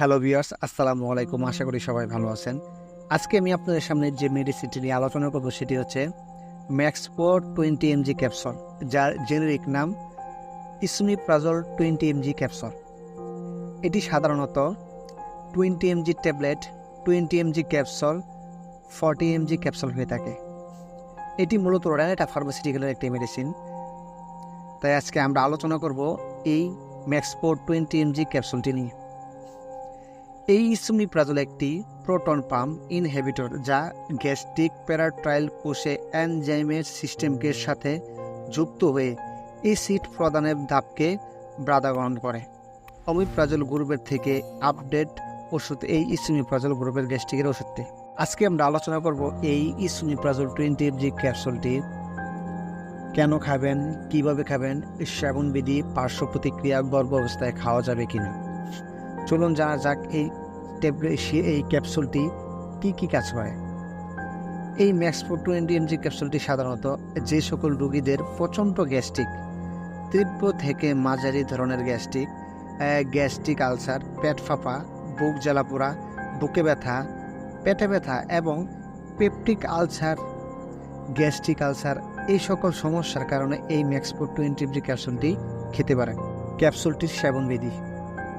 Hello viewers আসসালামু আলাইকুম। আশা করি সবাই ভালো আছেন। আজকে আমি আপনাদের সামনে যে মেডিসিনটি নিয়ে আলোচনা করব সেটি হচ্ছে ম্যাক্সপোর টোয়েন্টি এমজি ক্যাপসুল যার জেনেরিক নাম ইসমিপ্রাজল টোয়েন্টি এমজি ক্যাপসুল এটি সাধারণত twenty mg tablet twenty mg capsule forty mg capsule হয়ে থাকে। এটি মূলত র্যানেটা ফার্মাসিউটিক্যালের একটি মেডিসিন তাই আজকে আমরা আলোচনা করব এই ম্যাক্সপোর টোয়েন্টি এমজি ক্যাপসুলটি নিয়ে। এই ইসুমিপ্রাজল একটি প্রোটন পাম্প ইনহেবিটর যা গ্যাস্ট্রিক প্যারাট্রাইল কোষে এনজাইমের সিস্টেমকে সাথে যুক্ত হয়ে অ্যাসিড প্রদানের ধাপকে বাধাগ্রহণ করে। অমিপ্রাজল গ্রুপের থেকে আপডেট ওষুধ এই ইসুমিপ্রাজল গ্রুপের গ্যাস্ট্রিকের ওষুধটি। আজকে আমরা আলোচনা করব এই ইসুমিপ্রাজল টোয়েন্টি এফজি ক্যাপসুলটি কেন খাবেন, কীভাবে খাবেন সেবন বিধি পার্শ্ব প্রতিক্রিয়া গর্ভ অবস্থায় খাওয়া যাবে কিনা। চলুন জানা যাক এই ট্যাবলেট এই ক্যাপসুলটি কি কি কাজ করে এই ম্যাক্স ফোর টোয়েন্টি এমজি ক্যাপসুলটি সাধারণত যে সকল রোগীদের প্রচণ্ড গ্যাস্ট্রিক, তীব্র থেকে মাঝারি ধরনের গ্যাস্ট্রিক গ্যাস্ট্রিক আলসার, পেট ফাঁপা, বুক জ্বালাপোড়া, বুকে ব্যথা, পেটে ব্যথা এবং পেপটিক আলসার, গ্যাস্ট্রিক আলসার এই সকল সমস্যার কারণে এই ম্যাক্স ফোর টোয়েন্টি এমজি ক্যাপসুলটি খেতে পারেন ক্যাপসুলটির সেবনবিধি,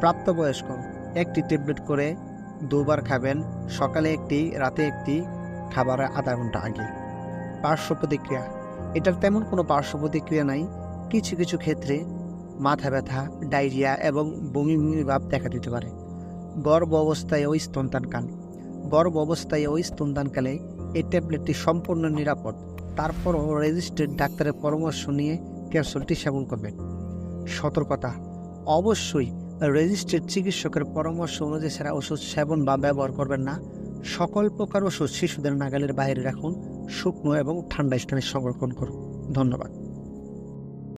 প্রাপ্তবয়স্ক একটি ট্যাবলেট করে দুবার খাবেন, সকালে একটি, রাতে একটি খাবারের আধা ঘণ্টা আগে। পার্শ্ব প্রতিক্রিয়া। এটার তেমন কোনো পার্শ্ব প্রতিক্রিয়া নাই। কিছু কিছু ক্ষেত্রে মাথা ব্যথা, ডায়রিয়া এবং বমি বমি ভাব দেখা দিতে পারে। গর্ভ অবস্থায় ও স্তনদানকাল। গর্ভ অবস্থায় ওই স্তনদানকালে এই ট্যাবলেটটি সম্পূর্ণ নিরাপদ। তারপরও রেজিস্টার্ড ডাক্তারের পরামর্শ নিয়ে ক্যাপসুলটি সেবন করবেন। সতর্কতা। অবশ্যই রেজিস্টার্ড চিকিৎসকের পরামর্শ অনুযায়ী সেরা ওষুধ সেবন বা ব্যবহার করবেন না। সকল প্রকার ওষুধ শিশুদের নাগালের বাইরে রাখুন, শুকনো এবং ঠান্ডা স্থানে সংরক্ষণ করুন। ধন্যবাদ।